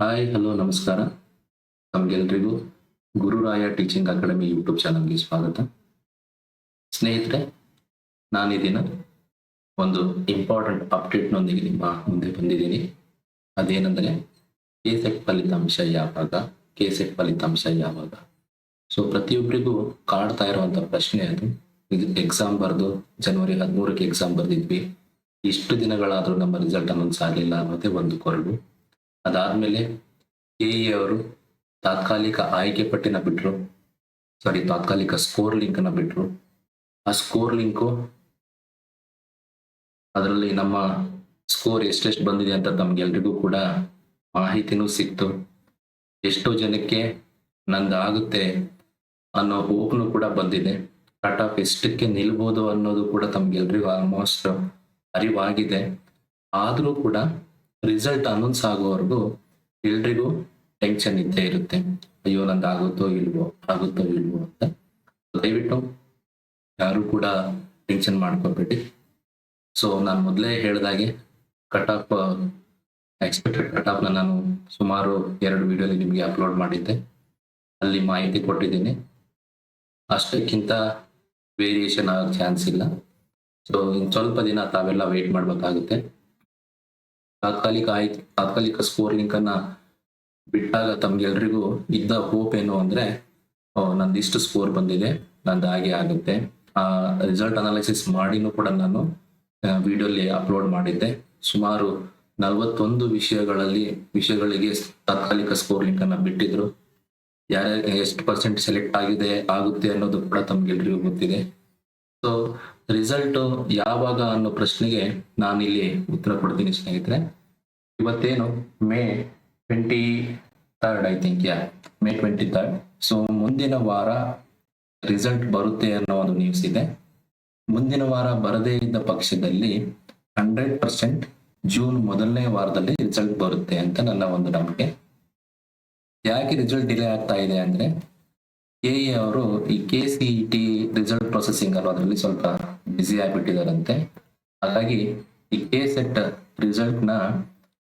Hi hello ನಮಸ್ಕಾರ. ತಮಗೆಲ್ರಿಗೂ Gururaya teaching academy YouTube ಚಾನಲ್ಗೆ ಸ್ವಾಗತ. ಸ್ನೇಹಿತರೆ ನಾನು ದಿನ ಒಂದು ಇಂಪಾರ್ಟೆಂಟ್ ಅಪ್ಡೇಟ್ನೊಂದಿಗೆ ನಿಮ್ಮ ಮುಂದೆ ಬಂದಿದ್ದೀನಿ. ಅದೇನೆಂದರೆ ಕೆ ಸೆಟ್ ಫಲಿತಾಂಶ ಯಾವಾಗ ಕೆ ಸೆಟ್ ಫಲಿತಾಂಶ ಯಾವಾಗ? ಸೊ ಪ್ರತಿಯೊಬ್ಬರಿಗೂ ಕಾಡ್ತಾ ಇರುವಂಥ ಪ್ರಶ್ನೆ ಅದು. ಇದು ಎಕ್ಸಾಮ್ ಬರೆದು ಜನವರಿ ಹದಿಮೂರಕ್ಕೆ ಎಕ್ಸಾಮ್ ಬರೆದಿದ್ವಿ. ಇಷ್ಟು ದಿನಗಳಾದರೂ ನಮ್ಮ ರಿಸಲ್ಟ್ ಅನೌನ್ಸ್ ಆಗಲಿಲ್ಲ ಅನ್ನೋದೇ ಒಂದು ಕೊರಗು ಅದಾದ್ಮೇಲೆ ಕೆ ಅವರು ತಾತ್ಕಾಲಿಕ ಆಯ್ಕೆ ಪಟ್ಟಿನ ಬಿಟ್ರು. ಸಾರಿ ತಾತ್ಕಾಲಿಕ ಸ್ಕೋರ್ ಲಿಂಕ್ ಅನ್ನ ಬಿಟ್ರು. ಆ ಸ್ಕೋರ್ ಲಿಂಕು ಅದರಲ್ಲಿ ನಮ್ಮ ಸ್ಕೋರ್ ಎಷ್ಟೆಷ್ಟು ಬಂದಿದೆ ಅಂತ ತಮ್ಗೆಲ್ರಿಗೂ ಕೂಡ ಮಾಹಿತಿನೂ ಸಿಕ್ತು. ಎಷ್ಟೋ ಜನಕ್ಕೆ ನಂದಾಗುತ್ತೆ ಅನ್ನೋ ಹೋಪ್ನು ಕೂಡ ಬಂದಿದೆ. ಕಟ್ ಆಫ್ ಎಷ್ಟಕ್ಕೆ ನಿಲ್ಬೋದು ಅನ್ನೋದು ಕೂಡ ತಮ್ಗೆಲ್ರಿಗೂ ಆಲ್ಮೋಸ್ಟ್ ಅರಿವಾಗಿದೆ. ಆದರೂ ಕೂಡ ರಿಸಲ್ಟ್ ಅನೌನ್ಸ್ ಆಗೋವರೆಗೂ ಎಲ್ರಿಗೂ ಟೆನ್ಷನ್ ಇದ್ದೇ ಇರುತ್ತೆ. ಅಯ್ಯೋ ನಂದು ಆಗುತ್ತೋ ಇಲ್ವೋ ಆಗುತ್ತೋ ಇಲ್ವೋ ಅಂತ. ದಯವಿಟ್ಟು ಯಾರು ಕೂಡ ಟೆನ್ಷನ್ ಮಾಡ್ಕೋಬೇಡಿ. ಸೊ ನಾನು ಮೊದಲೇ ಹೇಳ್ದಾಗೆ ಕಟ್ ಆಫ್ ಎಕ್ಸ್ಪೆಕ್ಟೆಡ್ ಕಟ್ ಆಫ್ನ ನಾನು ಸುಮಾರು ಎರಡು ವಿಡಿಯೋಲಿ ನಿಮಗೆ ಅಪ್ಲೋಡ್ ಮಾಡಿದ್ದೆ. ಅಲ್ಲಿ ಮಾಹಿತಿ ಕೊಟ್ಟಿದ್ದೀನಿ. ಅಷ್ಟಕ್ಕಿಂತ ವೇರಿಯೇಷನ್ ಆಗೋ ಚಾನ್ಸ್ ಇಲ್ಲ. ಸೊ ಇನ್ನು ಸ್ವಲ್ಪ ದಿನ ತಾವೆಲ್ಲ ವೆಯ್ಟ್ ಮಾಡಬೇಕಾಗುತ್ತೆ. ತಾತ್ಕಾಲಿಕ ಆಯ್ತು. ತಾತ್ಕಾಲಿಕ ಸ್ಕೋರ್ ಲಿಂಕ್ ಅನ್ನ ಬಿಟ್ಟಾಗ ತಮ್ಗೆಲ್ರಿಗೂ ಇದ್ದ ಹೋಪ್ ಏನು ಅಂದ್ರೆ ನಂದು ಇಷ್ಟು ಸ್ಕೋರ್ ಬಂದಿದೆ, ನಂದು ಹಾಗೆ ಆಗುತ್ತೆ. ಆ ರಿಸಲ್ಟ್ ಅನಾಲಿಸಿಸ್ ಮಾಡಿನೂ ಕೂಡ ನಾನು ವಿಡಿಯೋಲಿ ಅಪ್ಲೋಡ್ ಮಾಡಿದ್ದೆ. ಸುಮಾರು ನಲವತ್ತೊಂದು ವಿಷಯಗಳಲ್ಲಿ, ವಿಷಯಗಳಿಗೆ ತಾತ್ಕಾಲಿಕ ಸ್ಕೋರ್ ಲಿಂಕ್ ಅನ್ನ ಬಿಟ್ಟಿದ್ರು. ಯಾರ ಎಷ್ಟು ಪರ್ಸೆಂಟ್ ಸೆಲೆಕ್ಟ್ ಆಗಿದೆ, ಆಗುತ್ತೆ ಅನ್ನೋದು ಕೂಡ ತಮ್ಗೆಲ್ರಿಗೂ ಗೊತ್ತಿದೆ. ಸೊ ರಿಸಲ್ಟ್ ಯಾವಾಗ ಅನ್ನೋ ಪ್ರಶ್ನೆಗೆ ನಾನು ಇಲ್ಲಿ ಉತ್ತರ ಕೊಡ್ತೀನಿ ಸ್ನೇಹಿತರೆ. ಇವತ್ತೇನು? May twenty third I think yeah May twenty third so ಮುಂದಿನ ವಾರ ರಿಸಲ್ಟ್ ಬರುತ್ತೆ ಅನ್ನೋ ಒಂದು ನ್ಯೂಸ್ ಇದೆ. ಮುಂದಿನ ವಾರ ಬರದೇ ಇದ್ದ ಪಕ್ಷದಲ್ಲಿ ಹಂಡ್ರೆಡ್ ಪರ್ಸೆಂಟ್ ಜೂನ್ ಮೊದಲನೇ ವಾರದಲ್ಲಿ ರಿಸಲ್ಟ್ ಬರುತ್ತೆ ಅಂತ ನನ್ನ ಒಂದು ನಂಬಿಕೆ. ಯಾಕೆ ರಿಸಲ್ಟ್ ಡಿಲೇ ಆಗ್ತಾ ಇದೆ ಅಂದ್ರೆ, ಕೆ ಅವರು ಈ K C T result processing ಅನ್ನೋದ್ರಲ್ಲಿ ಸ್ವಲ್ಪ ಬ್ಯುಸಿ ಆಗಿಬಿಟ್ಟಿದಾರಂತೆ. ಹಾಗಾಗಿ ಈ ಕೆ ಸೆಟ್ ರಿಸಲ್ಟ್ನ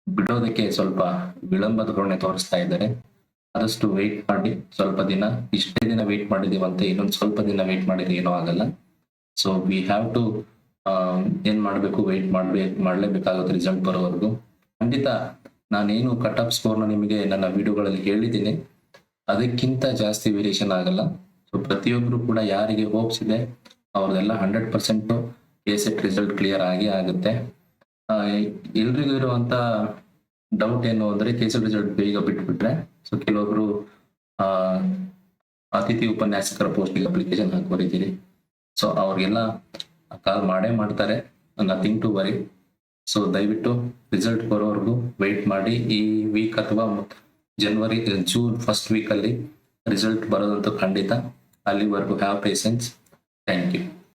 ಬಿಡೋದಕ್ಕೆ ಸ್ವಲ್ಪ ವಿಳಂಬದ ಧೋರಣೆ ತೋರಿಸ್ತಾ ಇದ್ದಾರೆ. ಆದಷ್ಟು ವೆಯ್ಟ್ ಮಾಡಿ, ಸ್ವಲ್ಪ ದಿನ, ಇಷ್ಟೇ ದಿನ ವೆಯ್ಟ್ ಮಾಡಿದೀವಂತೆ ಇನ್ನೊಂದು ಸ್ವಲ್ಪ ದಿನ ವೆಯ್ಟ್ ಮಾಡಿದ್ರೆ ಏನೂ ಆಗಲ್ಲ. ಸೊ ವಿ ಹ್ಯಾವ್ ಟು ಏನ್ ಮಾಡಬೇಕು ವೆಯ್ಟ್ ಮಾಡ್ಬೇಕು ಮಾಡಲೇಬೇಕಾಗುತ್ತೆ ರಿಸಲ್ಟ್ ಬರೋವರೆಗೂ. ಖಂಡಿತ ನಾನೇನು ಕಟ್ ಆಫ್ ಸ್ಕೋರ್ನ ನಿಮಗೆ ನನ್ನ ವಿಡಿಯೋಗಳಲ್ಲಿ ಹೇಳಿದ್ದೀನಿ. ಅದಕ್ಕಿಂತ ಜಾಸ್ತಿ ವೇರಿಯೇಷನ್ ಆಗಲ್ಲ. ಪ್ರತಿಯೊಬ್ರು ಕೂಡ ಯಾರಿಗೆ ಹೋಪ್ಸ್ ಇದೆ, ಅವ್ರದೆಲ್ಲ hundred percent a result clear ಆಗಿ ಆಗುತ್ತೆ. ಎಲ್ರಿಗೂ ಇರುವಂತ ಡೌಟ್ ಏನು ಅಂದ್ರೆ ಕೆ ರಿಸಲ್ಟ್ ಬೇಗ ಬಿಟ್ಬಿಟ್ರೆ ಸೊ ಕೆಲವೊಬ್ರು ಅತಿಥಿ ಉಪನ್ಯಾಸಕರ ಪೋಸ್ಟಿಗೆ ಅಪ್ಲಿಕೇಶನ್ ಹಾಕೋರಿದ್ದೀರಿ ಸೊ ಅವ್ರಿಗೆಲ್ಲ ಕಾಲ್ ಮಾಡೇ ಮಾಡ್ತಾರೆ ನಥಿಂಗ್ ಟು ವರಿ ಸೊ ದಯವಿಟ್ಟು ರಿಸಲ್ಟ್ ಬರೋವರೆಗೂ ವೆಯ್ಟ್ ಮಾಡಿ, ಈ ವೀಕ್ ಅಥವಾ ಜನವರಿ ಜೂನ್ ಫಸ್ಟ್ ವೀಕ್ ಅಲ್ಲಿ ರಿಸಲ್ಟ್ ಬರೋದಂತೂ ಖಂಡಿತ. ಅಲ್ಲಿವರೆಗೂ ಹ್ಯಾವ್ ಪೇಷನ್ಸ್ ಥ್ಯಾಂಕ್ ಯು